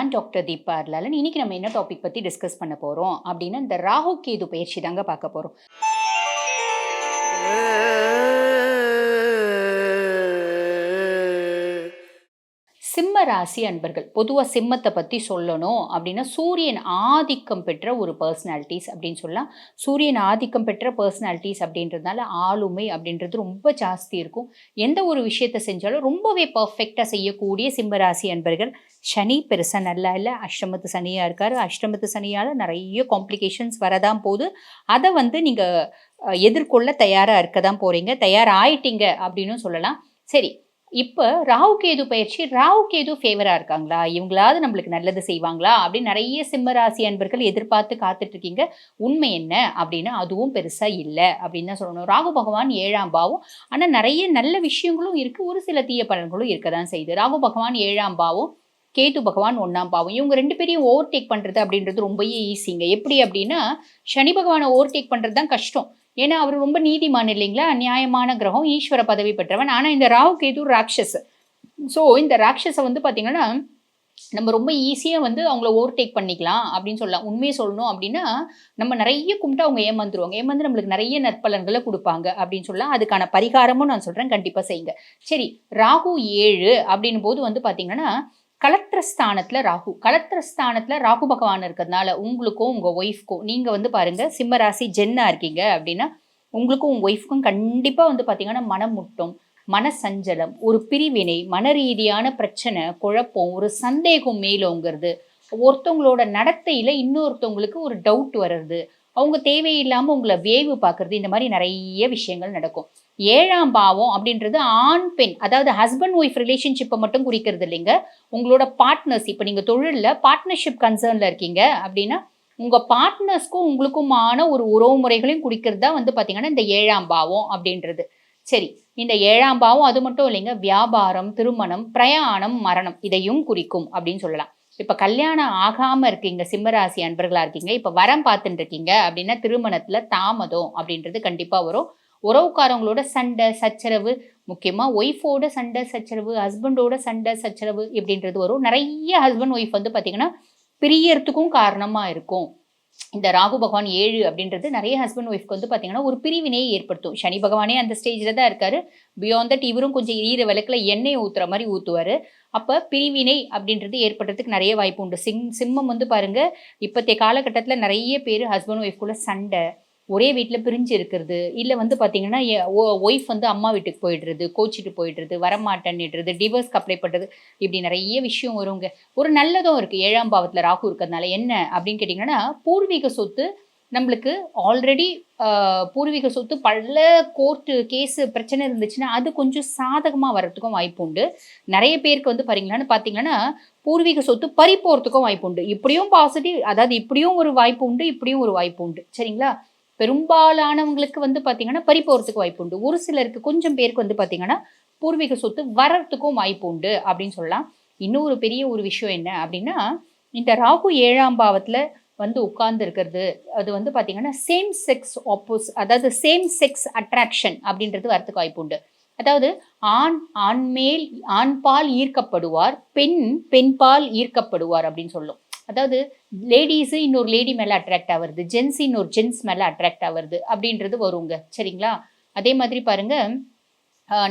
நான் டாக்டர் தீபா அர்லாலன் இன்னைக்கு நம்ம என்ன டாபிக் பற்றி டிஸ்கஸ் பண்ண போகிறோம் அப்படின்னா இந்த ராகு கேது பயிற்சி தாங்க பார்க்க போகிறோம் ராசி அன்பர்கள் பொதுவாக சிம்மத்தை பற்றி சொல்லணும் அப்படின்னா சூரியன் ஆதிக்கம் பெற்ற ஒரு பர்சனாலிட்டிஸ் அப்படின்னு சொல்லலாம். சூரியன் ஆதிக்கம் பெற்ற பர்சனாலிட்டிஸ் அப்படின்றதுனால ஆளுமை அப்படின்றது ரொம்ப ஜாஸ்தி இருக்கும். எந்த ஒரு விஷயத்தை செஞ்சாலும் ரொம்பவே பர்ஃபெக்டாக செய்யக்கூடிய சிம்ம ராசி அன்பர்கள் சனி பெருசாக நல்லா இல்லை அஷ்டமத்து சனியாக இருக்கார். அஷ்டமத்து சனியால் நிறைய காம்ப்ளிகேஷன்ஸ் வரதான் போகுது. அதை வந்து நீங்கள் எதிர்கொள்ள தயாராக இருக்க தான் போகிறீங்க தயார் ஆயிட்டீங்க அப்படின்னு சொல்லலாம். சரி இப்போ ராகு கேது பயிற்சி ராகு கேது ஃபேவராக இருக்காங்களா? இவங்களாவது நம்மளுக்கு நல்லது செய்வாங்களா? அப்படின்னு நிறைய சிம்ம ராசி அன்பர்கள் எதிர்பார்த்து காத்துட்டு இருக்கீங்க. உண்மை என்ன? அப்படின்னா அதுவும் பெருசாக இல்லை. அப்படின்னு தான் சொல்லணும். ராகு பகவான் ஏழாம் பாவம். ஆனால் நிறைய நல்ல விஷயங்களும் இருக்குது ஒரு சில தீய பலன்களும் இருக்க தான் செய்யுது. ராகு பகவான் ஏழாம் பாவம் கேது பகவான் ஒன்றாம் பாவம். இவங்க ரெண்டு பேரையும் ஓவர்டேக் பண்ணுறது அப்படின்றது ரொம்பவே ஈஸிங்க எப்படி அப்படின்னா சனி பகவானை ஓவர்டேக் பண்ணுறது தான் கஷ்டம். ஏன்னா அவர் ரொம்ப நீதிமான் இல்லைங்களா? நியாயமான கிரகம் ஈஸ்வர பதவி பெற்றவன். ஆனால் இந்த ராகு கேது ராட்சஸ் ஸோ இந்த ராட்சஸை வந்து பார்த்தீங்கன்னா நம்ம ரொம்ப ஈஸியாக வந்து அவங்கள ஓவர்டேக் பண்ணிக்கலாம் அப்படின்னு சொல்லலாம். உண்மையை சொல்லணும் அப்படின்னா நம்ம நிறைய கும்பிட்டு அவங்க ஏமாந்துருவாங்க. ஏமாந்து நம்மளுக்கு நிறைய நற்பலன்களை கொடுப்பாங்க அப்படின்னு சொல்லலாம். அதுக்கான பரிகாரமும் நான் சொல்கிறேன் கண்டிப்பாக செய்யுங்க. சரி ராகு ஏழு அப்படின் போது வந்து பார்த்தீங்கன்னா கலத்திரஸ்தானத்தில் ராகு. கலத்திரஸ்தானத்தில் ராகு பகவான் இருக்கிறதுனால உங்களுக்கும் உங்கள் ஒய்ஃப்க்கும் நீங்கள் வந்து பாருங்கள் சிம்மராசி ஜென்னாக இருக்கீங்க அப்படின்னா உங்களுக்கும் உங்கள் ஒய்ஃப்க்கும் கண்டிப்பாக வந்து பார்த்தீங்கன்னா மனம் முட்டும் மனசஞ்சலம் ஒரு பிரிவினை மன ரீதியான பிரச்சனை குழப்பம் ஒரு சந்தேகம் மேலோங்கிறது ஒருத்தவங்களோட நடத்தையில் இன்னொருத்தவங்களுக்கு ஒரு டவுட் வர்றது அவங்க தேவையில்லாமல் உங்களை வேவு பார்க்குறது இந்த மாதிரி நிறைய விஷயங்கள் நடக்கும். ஏழாம் பாவம் அப்படின்றது ஆண் பெண் அதாவது ஹஸ்பண்ட் ஒய்ஃப் ரிலேஷன்ஷிப்பை மட்டும் குறிக்கிறது இல்லைங்க. உங்களோட பார்ட்னர்ஸ் இப்போ நீங்கள் தொழிலில் பார்ட்னர்ஷிப் கன்சர்னில் இருக்கீங்க அப்படின்னா உங்கள் பார்ட்னர்ஸ்க்கும் உங்களுக்குமான ஒரு உறவு முறைகளையும் குறிக்கிறது தான் வந்து பார்த்தீங்கன்னா இந்த ஏழாம் பாவம் அப்படின்றது. சரி இந்த ஏழாம் பாவம் அது மட்டும் இல்லைங்க வியாபாரம் திருமணம் பிரயாணம் மரணம் இதையும் குறிக்கும் அப்படின்னு சொல்லலாம். இப்போ கல்யாணம் ஆகாமல் இருக்கீங்க சிம்மராசி அன்பர்களாக இருக்கீங்க இப்போ வரம் பார்த்துட்டு இருக்கீங்க அப்படின்னா திருமணத்தில் தாமதம் அப்படின்றது கண்டிப்பாக வரும். உறவுக்காரவங்களோட சண்டை சச்சரவு முக்கியமாக ஒய்ஃபோட சண்டை சச்சரவு ஹஸ்பண்டோட சண்டை சச்சரவு இப்படின்றது வரும். நிறைய ஹஸ்பண்ட் ஒய்ஃப் வந்து பார்த்திங்கன்னா பிரியறதுக்கும் காரணமாக இருக்கும். இந்த ராகு பகவான் ஏழு அப்படின்றது நிறைய ஹஸ்பண்ட் ஒய்ஃப்க்கு வந்து பார்த்தீங்கன்னா ஒரு பிரிவினையை ஏற்படுத்தும். சனி பகவானே அந்த ஸ்டேஜில் தான் இருக்காரு. பியாண்ட் தட் இவரும் கொஞ்சம் ஈர விளக்கில் எண்ணெய் ஊற்றுற மாதிரி ஊற்றுவார் அப்போ பிரிவினை அப்படின்றது ஏற்படுறதுக்கு நிறைய வாய்ப்பு உண்டு. சிங் சிம்மம் வந்து பாருங்கள் இப்போத்தைய காலகட்டத்தில் நிறைய பேர் ஹஸ்பண்ட் ஒய்ஃப்குள்ளே சண்டை ஒரே வீட்டில் பிரிஞ்சு இருக்கிறது. இல்லை வந்து பார்த்தீங்கன்னா ஒய்ஃப் வந்து அம்மா வீட்டுக்கு போயிடுறது கோச்சிட்டு போயிடுறது வரமாட்டேன்னுடுறது டிவோர்ஸ்க்கு அப்ளை பண்ணுறது இப்படி நிறைய விஷயம் வருங்க. ஒரு நல்லதும் இருக்குது ஏழாம் பாவத்தில் ராகு இருக்கிறதுனால என்ன அப்படின்னு கேட்டிங்கன்னா பூர்வீக சொத்து நம்மளுக்கு ஆல்ரெடி பூர்வீக சொத்து பல கோர்ட்டு கேஸு பிரச்சனை இருந்துச்சுன்னா அது கொஞ்சம் சாதகமாக வர்றதுக்கும் வாய்ப்பு உண்டு. நிறைய பேருக்கு வந்து பாருங்களான்னு பார்த்தீங்கன்னா பூர்வீக சொத்து பறி போகிறதுக்கும் வாய்ப்பு உண்டு. இப்படியும் பாசிட்டிவ் அதாவது இப்படியும் ஒரு வாய்ப்பு உண்டு இப்படியும் ஒரு வாய்ப்பு உண்டு. சரிங்களா? பெரும்பாலானவங்களுக்கு வந்து பார்த்தீங்கன்னா பறி போகிறதுக்கு வாய்ப்பு உண்டு. ஒரு சிலருக்கு கொஞ்சம் பேருக்கு வந்து பார்த்தீங்கன்னா பூர்வீக சொத்து வர்றதுக்கும் வாய்ப்பு உண்டு அப்படின்னு சொல்லலாம். இன்னொரு பெரிய ஒரு விஷயம் என்ன அப்படின்னா இந்த ராகு ஏழாம் பாவத்தில் வந்து உட்கார்ந்து இருக்கிறது அது வந்து பார்த்தீங்கன்னா சேம் செக்ஸ் ஆப்போஸ் அதாவது சேம் செக்ஸ் அட்ராக்ஷன் அப்படின்றது வரத்துக்கு வாய்ப்பு உண்டு. அதாவது ஆண் ஆண்மேல் ஆண்பால் ஈர்க்கப்படுவார் பெண் பெண்பால் ஈர்க்கப்படுவார் அப்படின்னு சொல்லும். அதாவது லேடிஸு இன்னொரு லேடி மேலே அட்ராக்ட் ஆகுறது ஜென்ஸ் இன்னொரு ஜென்ஸ் மேலே அட்ராக்ட் ஆகுறது அப்படின்றது வருங்க. சரிங்களா? அதே மாதிரி பாருங்க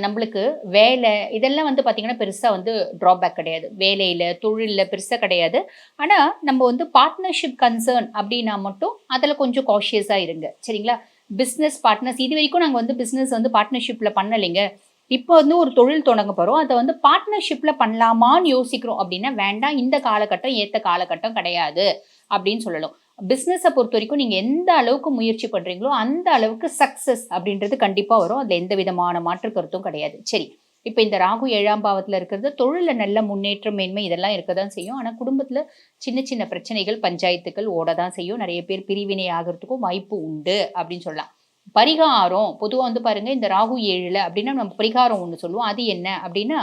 நம்மளுக்கு வேலை இதெல்லாம் வந்து பார்த்திங்கன்னா பெருசாக வந்து ட்ராபேக் கிடையாது. வேலையில் தொழிலில் பெருசாக கிடையாது. ஆனால் நம்ம வந்து பார்ட்னர்ஷிப் கன்சர்ன் அப்படின்னா மட்டும் அதில் கொஞ்சம் காஷியஸாக இருங்க. சரிங்களா? பிஸ்னஸ் பார்ட்னர்ஸ் இது வரைக்கும் நாங்கள் வந்து பிஸ்னஸ் வந்து பார்ட்னர்ஷிப்பில் பண்ணலைங்க. இப்போ வந்து ஒரு தொழில் தொடங்க போகிறோம் அதை வந்து பார்ட்னர்ஷிப்பில் பண்ணலாமான்னு யோசிக்கிறோம் அப்படின்னா வேண்டாம் இந்த காலகட்டம் ஏற்ற காலகட்டம் கிடையாது அப்படின்னு சொல்லலாம். பிஸ்னஸை பொறுத்த வரைக்கும் நீங்கள் எந்த அளவுக்கு முயற்சி பண்ணுறீங்களோ அந்த அளவுக்கு சக்ஸஸ் அப்படின்றது கண்டிப்பாக வரும். அதில் எந்த விதமான மாற்று கருத்தும் கிடையாது. சரி இப்போ இந்த ராகு ஏழாம் பாவத்தில் இருக்கிறது தொழிலில் நல்ல முன்னேற்றம் மேன்மை இதெல்லாம் இருக்க தான் செய்யும். ஆனால் குடும்பத்தில் சின்ன சின்ன பிரச்சனைகள் பஞ்சாயத்துக்கள் ஓட தான் செய்யும். நிறைய பேர் பிரிவினை ஆகிறதுக்கும் வாய்ப்பு உண்டு அப்படின்னு சொல்லலாம். பரிகாரம் பொதுவாக வந்து பாருங்கள் இந்த ராகு ஏழில் அப்படின்னா நம்ம பரிகாரம் ஒன்று சொல்லுவோம். அது என்ன அப்படின்னா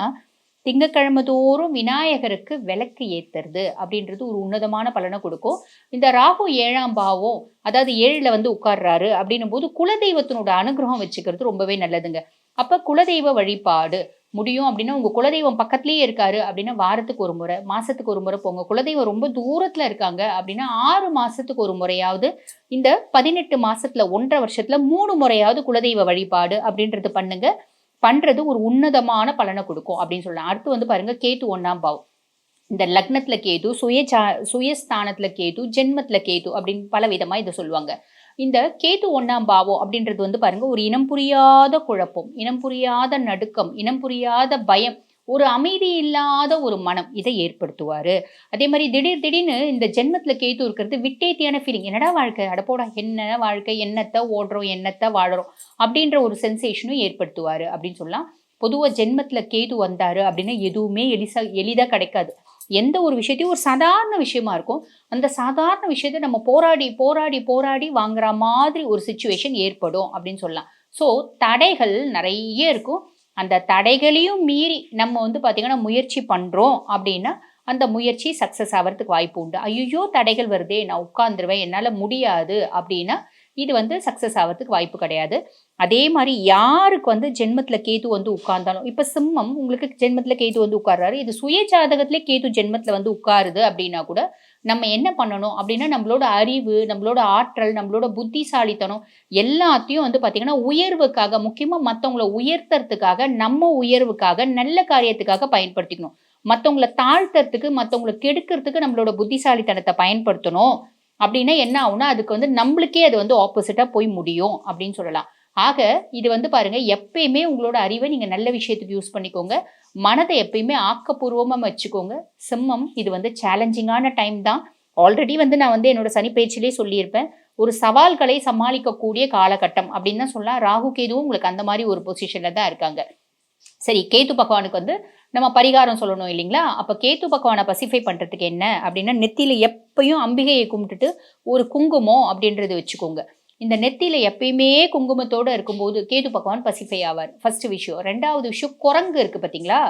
திங்கக்கிழமை தோறும் விநாயகருக்கு விளக்கு ஏற்றுறது அப்படின்றது ஒரு உன்னதமான பலனை கொடுக்கும். இந்த ராகு ஏழாம் பாவம் அதாவது ஏழில் வந்து உட்கார்றாரு அப்படின்னும் போது குலதெய்வத்தினோட அனுகிரகம் வச்சுக்கிறது ரொம்பவே நல்லதுங்க. அப்போ குலதெய்வ வழிபாடு முடியும் அப்படின்னா உங்க குலதெய்வம் பக்கத்துலயே இருக்காரு அப்படின்னா வாரத்துக்கு ஒரு முறை மாசத்துக்கு ஒரு முறை போங்க. குலதெய்வம் ரொம்ப தூரத்துல இருக்காங்க அப்படின்னா ஆறு மாசத்துக்கு ஒரு முறையாவது இந்த பதினெட்டு மாசத்துல ஒன்றரை வருஷத்துல மூணு முறையாவது குலதெய்வ வழிபாடு அப்படின்றது பண்ணுங்க. பண்றது ஒரு உன்னதமான பலனை கொடுக்கும் அப்படின்னு சொல்லலாம். அடுத்து வந்து பாருங்க கேத்து ஒன்றாம் பாவம். இந்த லக்னத்துல கேது சுய சுயஸ்தானத்துல கேது ஜென்மத்துல கேது அப்படின்னு பல விதமாக இதை சொல்லுவாங்க. இந்த கேது ஒன்னாம் பாவம் அப்படின்றது வந்து பாருங்க ஒரு இனம் புரியாத குழப்பம் இனம் புரியாத நடுக்கம் இனம் புரியாத பயம் ஒரு அமைதி இல்லாத ஒரு மனம் இதை ஏற்படுத்துவார். அதே மாதிரி திடீர் திடீர்னு இந்த ஜென்மத்தில் கேத்து இருக்கிறது விட்டேத்தியான ஃபீலிங் என்னடா வாழ்க்கை? அடப்போடா என்ன வாழ்க்கை? என்னத்தை ஓடுறோம்? என்னத்தை வாழறோம்? அப்படின்ற ஒரு சென்சேஷனும் ஏற்படுத்துவார் அப்படின்னு சொல்லலாம். பொதுவாக ஜென்மத்தில் கேது வந்தார் அப்படின்னா எதுவுமே எளிசா எளிதாக கிடைக்காது. எந்த ஒரு விஷயத்தையும் ஒரு சாதாரண விஷயமா இருக்கும். அந்த சாதாரண விஷயத்தை நம்ம போராடி போராடி போராடி வாங்குற மாதிரி ஒரு சுச்சுவேஷன் ஏற்படும் அப்படின்னு சொல்லலாம். ஸோ தடைகள் நிறைய இருக்கும். அந்த தடைகளையும் மீறி நம்ம வந்து பார்த்திங்கன்னா முயற்சி பண்ணுறோம் அப்படின்னா அந்த முயற்சி சக்ஸஸ் ஆகிறதுக்கு வாய்ப்பு உண்டு. ஐயோ தடைகள் வருதே நான் உட்காந்துருவேன் என்னால் முடியாது அப்படின்னா இது வந்து சக்ஸஸ் ஆகிறதுக்கு வாய்ப்பு கிடையாது. அதே மாதிரி யாருக்கு வந்து ஜென்மத்தில் கேது வந்து உட்கார்ந்தாலும் இப்போ சிம்மம் உங்களுக்கு ஜென்மத்தில் கேது வந்து உட்கார்றாரு. இது சுய ஜாதகத்திலே கேது ஜென்மத்தில் வந்து உட்காருது அப்படின்னா கூட நம்ம என்ன பண்ணணும் அப்படின்னா நம்மளோட அறிவு நம்மளோட ஆற்றல் நம்மளோட புத்திசாலித்தனம் எல்லாத்தையும் வந்து பார்த்திங்கன்னா உயர்வுக்காக முக்கியமாக மற்றவங்கள உயர்த்துறதுக்காக நம்ம உயர்வுக்காக நல்ல காரியத்துக்காக பயன்படுத்திக்கணும். மற்றவங்கள தாழ்த்துறதுக்கு மற்றவங்கள கெடுக்கிறதுக்கு நம்மளோட புத்திசாலித்தனத்தை பயன்படுத்தணும். அப்படின்னா என்ன ஆகும்னா அதுக்கு வந்து நம்மளுக்கே அது வந்து ஆப்போசிட்டாக போய் முடியும் அப்படின்னு சொல்லலாம். ஆக இது வந்து பாருங்க எப்பயுமே உங்களோட அறிவை நீங்கள் நல்ல விஷயத்துக்கு யூஸ் பண்ணிக்கோங்க. மனதை எப்பயுமே ஆக்கப்பூர்வமாக வச்சுக்கோங்க. சிம்மம் இது வந்து சேலஞ்சிங்கான டைம் தான். ஆல்ரெடி வந்து நான் வந்து என்னோட சனி பேச்சிலே சொல்லியிருப்பேன். ஒரு சவால்களை சமாளிக்கக்கூடிய காலகட்டம் அப்படின்னு தான் சொல்லலாம். ராகு கேதுவும் உங்களுக்கு அந்த மாதிரி ஒரு பொசிஷனில் தான் இருக்காங்க. சரி கேத்து பகவானுக்கு வந்து நம்ம பரிகாரம் சொல்லணும் இல்லைங்களா? அப்போ கேத்து பகவானை பசிஃபை பண்ணுறதுக்கு என்ன? அப்படின்னா நெத்தியில் எப்பயும் அம்பிகையை கும்பிட்டுட்டு ஒரு குங்குமம் அப்படின்றது வச்சுக்கோங்க. இந்த நெத்தியில் எப்பயுமே குங்குமத்தோடு இருக்கும்போது கேது பகவான் பசிஃபை ஆவார். ஃபர்ஸ்ட் விஷயம். ரெண்டாவது விஷயம் குரங்கு இருக்குது பார்த்தீங்களா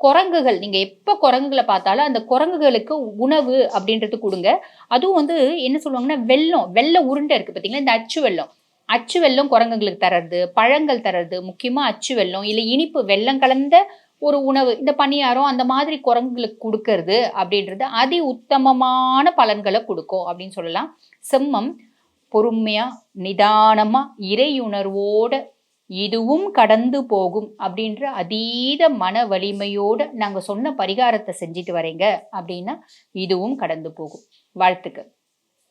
குரங்குகள். நீங்கள் எப்போ குரங்குகளை பார்த்தாலும் அந்த குரங்குகளுக்கு உணவு அப்படின்றது கொடுங்க. அதுவும் வந்து என்ன சொல்லுவாங்கன்னா வெள்ளம் வெள்ளை உருண்டை இருக்குது பார்த்தீங்களா இந்த அச்சு வெள்ளம் அச்சு வெள்ளம் குரங்குகளுக்கு தர்றது பழங்கள் தர்றது முக்கியமாக அச்சு வெள்ளம் இல்லை இனிப்பு வெள்ளம் கலந்த ஒரு உணவு இந்த பணியாரம் அந்த மாதிரி குரங்குகளுக்கு கொடுக்கறது அப்படின்றது அதி உத்தமமான பலன்களை கொடுக்கும் அப்படின்னு சொல்லலாம். செம்மம் பொறுமையாக நிதானமாக இறையுணர்வோட இதுவும் கடந்து போகும் அப்படின்ற அதீத மன வலிமையோடு நாங்கள் சொன்ன பரிகாரத்தை செஞ்சுட்டு வரீங்க அப்படின்னா இதுவும் கடந்து போகும். வாழ்த்துக்கள்.